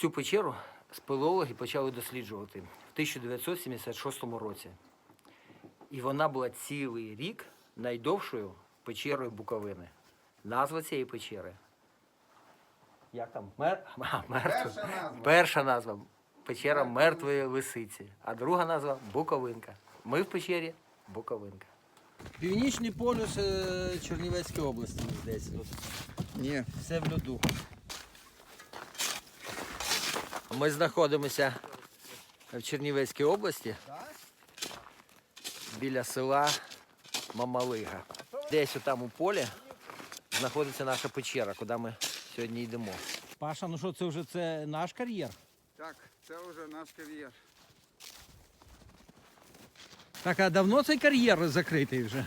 Цю печеру спелеологи почали досліджувати в 1976 році. І вона була цілий рік найдовшою печерою Буковини. Назва цієї печери. Як там? Мер... А, мертва. Перша назва. Перша назва печера мертвої лисиці, а друга назва Буковинка. Ми в печері Буковинка. Північний полюс е, Чернівецької області, здається. Ні. Все в льоду. Ми знаходимося в Чернівецькій області біля села Мамалига. Десь там у полі знаходиться наша печера, куди ми сьогодні йдемо. Паша, ну що, це вже це наш кар'єр? Так, це вже наш кар'єр. Так, а давно цей кар'єр закритий вже?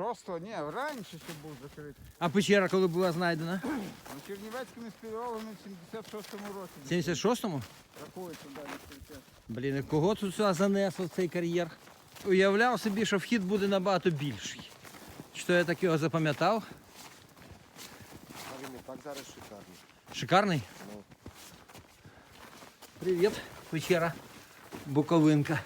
76-го, ні, раніше ще був закритий. А печера коли була знайдена? Ну, Чернівецькими співровими в 76-му році. В 76-му? Рахується далі відкриття. Блін, і кого тут сюди занесло в цей кар'єр? Уявляв собі, що вхід буде набагато більший. Що я так його запам'ятав? А він і так зараз шикарний. Шикарний? Ну. Привіт, печера. Буковинка.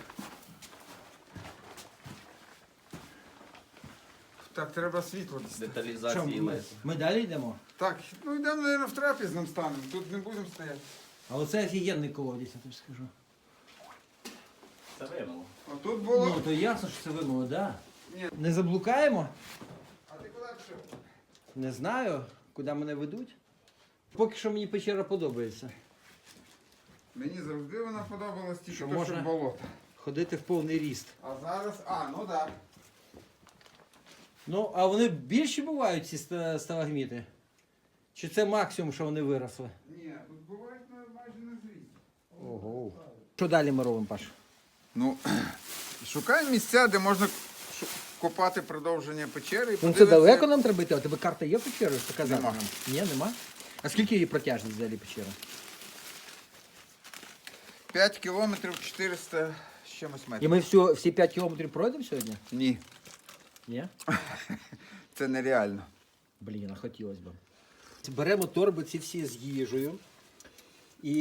Так, треба світло. Деталізації ми, лесу. ми далі йдемо? Так, ну йдемо, мабуть, в трапезному станемо. Тут не будемо стояти. А оце офігенний колодязь, я тобі скажу. Це вимило. А тут було. Ну, то ясно, що це вимоги, да? Ні. Не заблукаємо? А ти куди пішов? Не знаю, куди мене ведуть. Поки що мені печера подобається. Мені завжди вона подобалась тільки Що то, можна? що болото. Ходити в повний ріст. А зараз, а, ну так. Ну, а вони більші бувають, ці ста- сталагміти? Чи це максимум, що вони виросли? Ні, тут бувають на- майже на зріст. Ого. Що далі ми робимо, Паш? Ну, шукаємо місця, де можна шу- копати продовження печери. і Ну це подивитися- далеко нам треба йти? У тебе карта є печери? Показати Нема. Ні, нема. А скільки її протяжність взагалі печера? 5 кілометрів 400 з чимось І метрів. ми всю, всі 5 кілометрів пройдемо сьогодні? Ні, Ні? це нереально. Блін, а хотілося б. Беремо торби ці всі з їжею. І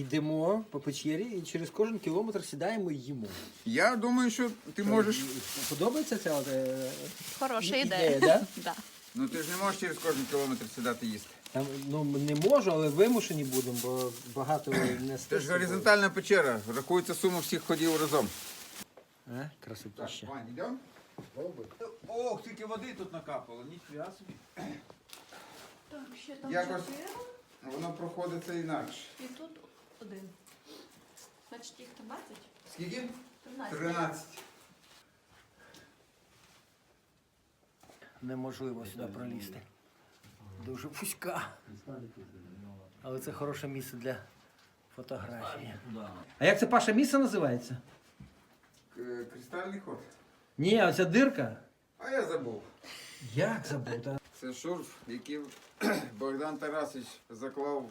йдемо по печері, і через кожен кілометр сідаємо і їмо. Я думаю, що ти можеш. Подобається ця от, е, Хороша ідея. ідея, да? Ну ти ж не можеш через кожен кілометр сідати їсти. Там, ну, не можу, але вимушені будемо, бо багато не Це ж горизонтальна печера. Рахується сума всіх ходів разом. А, красотища. Вань, йдемо? Ох, тільки води тут накапало, ніфіга собі. Так, ще там Якось воно проходиться інакше. І тут один. Значить їх 13? Скільки? 13. 13. Неможливо сюди пролізти. Дуже вузька. Але це хороше місце для фотографії. А як це Паша місце називається? Кристальний ход. Ні, оця дирка. А я забув. Як забута? Це шурф, який Богдан Тарасович заклав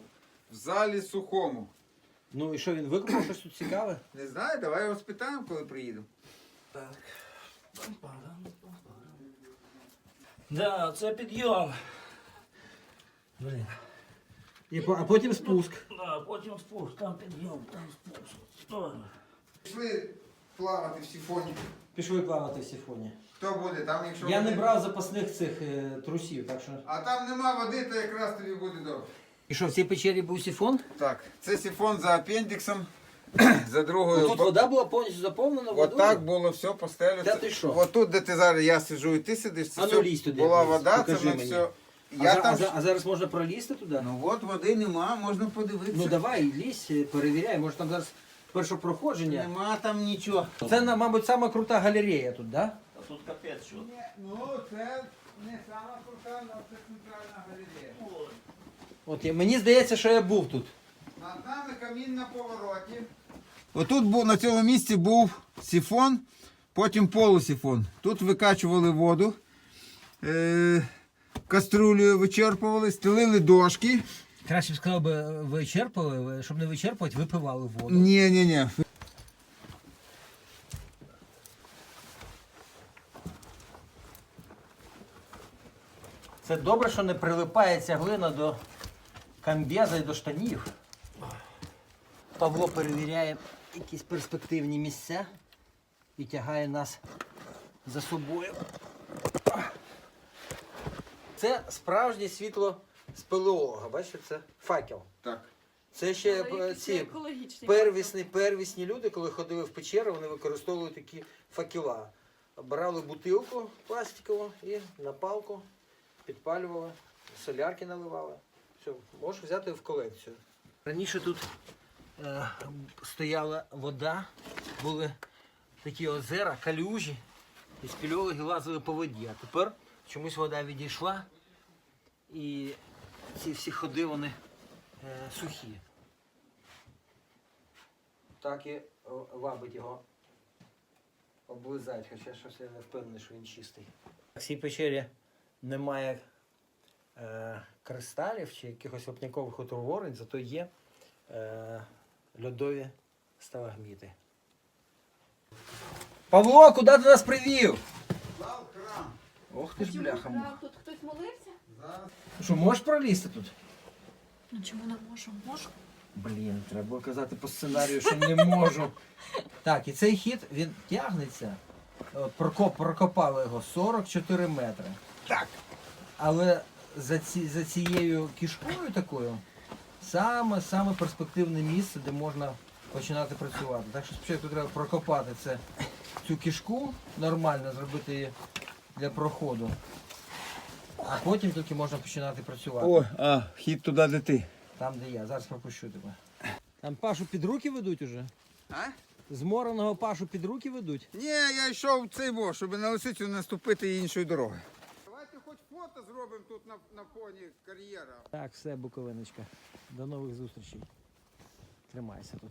в залі сухому. Ну і що він викопав щось тут цікаве? Не знаю, давай його спитаємо, коли приїдемо. Да, це підйом. Блін. І, по- а потім спуск. Да, потім спуск, там підйом, там спуск. Стой. Пішли плавати в сіфоні. Пішли плавати в сіфоні. Хто буде там, якщо Я не води- брав запасних цих е, трусів, так що. А там нема води, то якраз тобі буде добре. І що, в цій печері був сіфон? Так, це сіфон за апендиксом, за другою. Тут вода була повністю заповнена водою. От так було все по стелю. Та ти що? От тут, де ти зараз я сиджу і ти сидиш, це А ну, все лізь туди, була лізь, вода, покажи це ми мені. все. А, Я за- там... а, за- а зараз можна пролізти туди? Ну от води нема, можна подивитися. Ну давай, лізь, е, перевіряй, може там зараз перше проходження. Нема там нічого. Це, мабуть, сама крута галерея тут, да? А тут капець що. Ну, це не сама крута, але це центральна галерея. От я, мені здається, що я був тут. Над нами камін на повороті. Отут був на цьому місці був сифон, потім полусифон. Тут викачували воду, е- каструлею вичерпували, стелили дошки. Краще б сказав би, вичерпали, щоб не вичерпувати, випивали воду. Ні, ні, ні. Це добре, що не прилипає ця глина до комбеза і до штанів. Павло перевіряє якісь перспективні місця і тягає нас за собою. Це справжнє світло спелеолога. Бачите, це факел. Так. Це ще Але е, ці первісні, первісні люди, коли ходили в печеру, вони використовували такі факела. Брали бутилку пластикову і на палку підпалювали, солярки наливали. Все, можеш взяти в колекцію. Раніше тут е, стояла вода, були такі озера, калюжі, і спільологи лазили по воді. А тепер чомусь вода відійшла, і ці всі ходи вони е, сухі. Так і вабить його облизати, хоча щось я не впевнений, що він чистий. В цій печері немає е, кристалів чи якихось вапнякових утворень, зато є е, льодові сталагміти. Павло, куди ти нас привів? Ох ти ж бляха. Тут хтось молився? Що, можеш пролізти тут? Ну чому не можу? Можу. Блін, треба було казати по сценарію, що не можу. Так, і цей хід він тягнеться. От прокоп, прокопали його 44 метри. Так. Але за, ці, за цією кішкою такою саме, саме перспективне місце, де можна починати працювати. Так що спочатку треба прокопати це, цю кішку, нормально зробити її для проходу. А потім тільки можна починати працювати. О, а, хід туди, де ти. Там, де я, зараз пропущу тебе. Там пашу під руки ведуть уже? А? Змореного пашу під руки ведуть? Ні, я йшов в цей бо, щоб на лисицю наступити іншої дороги. Давайте хоч фото зробимо тут на, на фоні кар'єра. Так, все, Буковиночка. До нових зустрічей. Тримайся тут.